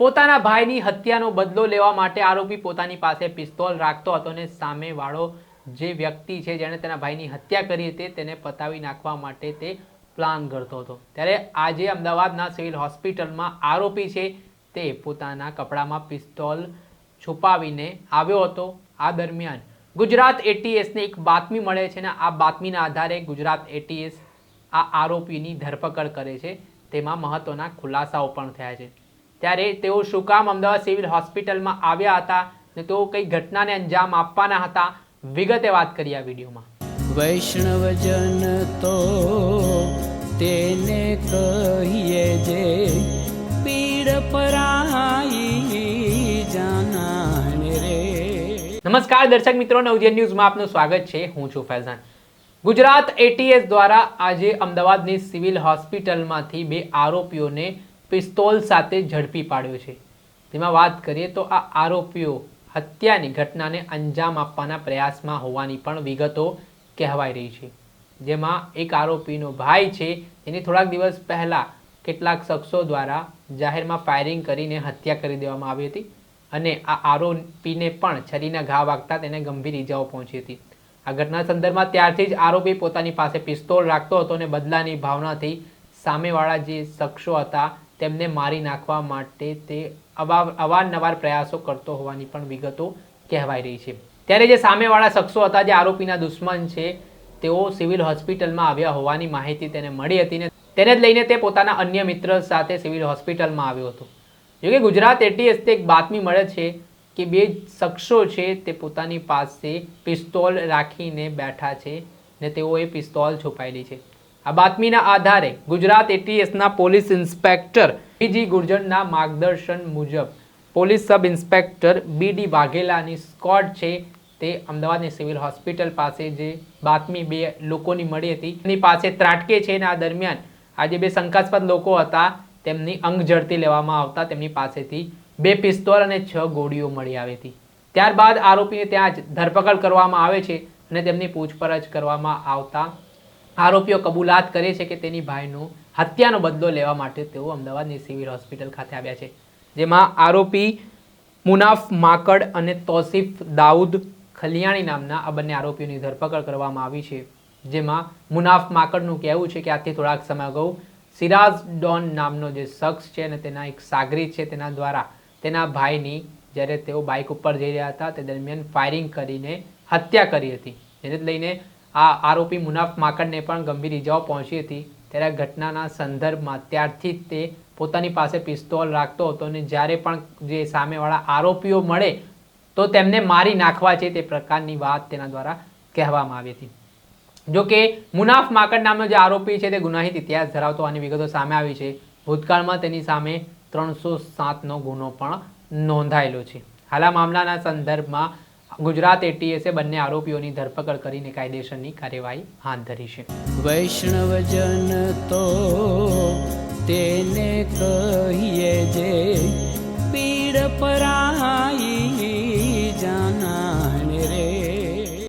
પોતાના ભાઈની હત્યાનો બદલો લેવા માટે આરોપી પોતાની પાસે પિસ્તોલ રાખતો હતો અને સામેવાળો જે વ્યક્તિ છે જેણે તેના ભાઈની હત્યા કરી હતી તેને પતાવી નાખવા માટે તે પ્લાન કરતો હતો. ત્યારે આજે અમદાવાદના સિવિલ હોસ્પિટલમાં આરોપી છે તે પોતાના કપડામાં પિસ્તોલ છુપાવીને આવ્યો હતો. આ દરમિયાન ગુજરાત એટીએસને એક બાતમી મળે છે ને આ બાતમીના આધારે ગુજરાત એટીએસ આ આરોપીની ધરપકડ કરે છે. તેમાં મહત્વના ખુલાસાઓ પણ થયા છે. ત્યારે તેઓ શું કામ અમદાવાદ સિવિલ હોસ્પિટલમાં આવ્યા હતા ને તેઓ કઈ ઘટનાને અંજામ આપવાના હતા વિગતે વાત કરી આ વિડીયોમાં. વૈષ્ણવજન તો તેને કહીએ જે પીડ પરાઈ જાનાને રે. નમસ્કાર દર્શક મિત્રો નવજન ન્યૂઝમાં આપનું સ્વાગત છે. હું છું ફૈઝાન. ગુજરાત એટીએસ દ્વારા આજે અમદાવાદની સિવિલ હોસ્પિટલમાંથી બે આરોપીઓને પિસ્તોલ સાથે ઝડપી પાડ્યો છે. તેમાં વાત કરીએ તો આ આરોપીઓ હત્યાની ઘટનાને અંજામ આપવાના પ્રયાસમાં હોવાની પણ વિગતો કહેવાઈ રહી છે. જેમાં એક આરોપીનો ભાઈ છે એની થોડાક દિવસ પહેલાં કેટલાક શખ્સો દ્વારા જાહેરમાં ફાયરિંગ કરીને હત્યા કરી દેવામાં આવી હતી અને આ આરોપીને પણ છરીના ઘા વાગતા તેને ગંભીર ઈજાઓ પહોંચી હતી. આ ઘટના સંદર્ભમાં ત્યારથી જ આરોપી પોતાની પાસે પિસ્તોલ રાખતો હતો અને બદલાની ભાવનાથી સામેવાળા જે શખ્સો હતા, તેમને મારી નાખવા માટે તે અવા, અવારનવાર પ્રયાસો કરતો હોવાની પણ વિગતો કહેવાઈ રહી છે. ત્યારે જે સામેવાળા શખ્સો હતા, જે આરોપીના દુશ્મન છે, તેઓ સિવિલ હોસ્પિટલમાં આવ્યા હોવાની માહિતી તેને મળી હતી ને તેને જ લઈને તે પોતાના અન્ય મિત્ર સાથે સિવિલ હોસ્પિટલમાં આવ્યો હતો. જોકે ગુજરાત એટીએસથી એક બાતમી મળે છે કે બે શખ્સો છે તે પોતાની પાસે પિસ્તોલ રાખીને બેઠા છે ને તેઓએ પિસ્તોલ છુપાયેલી છે. આ બાતમીના આધારે ગુજરાત એટીએસના પોલીસ ઇન્સ્પેક્ટર બીજી ગુર્જરના માર્ગદર્શન મુજબ પોલીસ સબ ઇન્સ્પેક્ટર બીડી વાઘેલાની સ્કોડ છે તે અમદાવાદની સિવિલ હોસ્પિટલ પાસે જે બાતમી બે લોકોની મળી હતી. એની પાસે ત્રાટકે છે અને આ દરમિયાન આ જે બે શંકાસ્પદ લોકો હતા. તેમની અંગ ઝડપી લેવામાં આવતા તેમની પાસેથી બે પિસ્તોલ અને છ ગોળીઓ મળી આવી હતી. ત્યારબાદ આરોપીને ત્યાં જ ધરપકડ કરવામાં આવે છે અને તેમની પૂછપરછ કરવામાં આવતા આરોપીઓ કબૂલાત કરે છે કે તેની ભાઈનો હત્યાનો બદલો લેવા માટે તેઓ અમદાવાદની સિવિલ હોસ્પિટલ ખાતે આવ્યા છે. જેમાં આરોપી મુનાફ માકડ અને તોસીફ દાઉદ ખલિયાણી નામના આ બંને આરોપીઓની ધરપકડ કરવામાં આવી છે. જેમાં મુનાફ માકડનું કહેવું છે કે આજથી થોડાક સમય અગાઉ સિરાજ ડોન નામનો જે શખ્સ છે અને તેના એક સાગરી છે તેના દ્વારા તેના ભાઈની જ્યારે તેઓ બાઇક ઉપર જઈ રહ્યા હતા તે દરમિયાન ફાયરિંગ કરીને હત્યા કરી હતી. જેને લઈને આ આરોપી મુનાફ માકડને પણ ગંભીર ઇજાઓ પહોંચી હતી. ત્યારે ઘટનાના સંદર્ભમાં ત્યારથી તે પોતાની પાસે પિસ્તોલ રાખતો હતો અને જ્યારે પણ જે સામેવાળા આરોપીઓ મળે તો તેમને મારી નાખવા છે તે પ્રકારની વાત તેના દ્વારા કહેવામાં આવી હતી. જો કે મુનાફ માકડ નામનો જે આરોપી છે તે ગુનાહિત ઇતિહાસ ધરાવતો હોવાની વિગતો સામે આવી છે. ભૂતકાળમાં તેની સામે ત્રણસો સાતનો ગુનો પણ નોંધાયેલો છે. હાલ આ મામલાના સંદર્ભમાં ગુજરાત એટીએસે બંને આરોપીઓની ધરપકડ કરીને કાયદેસરની કાર્યવાહી હાથ ધરી છે. વૈષ્ણવજન તો તેને કહીએ જે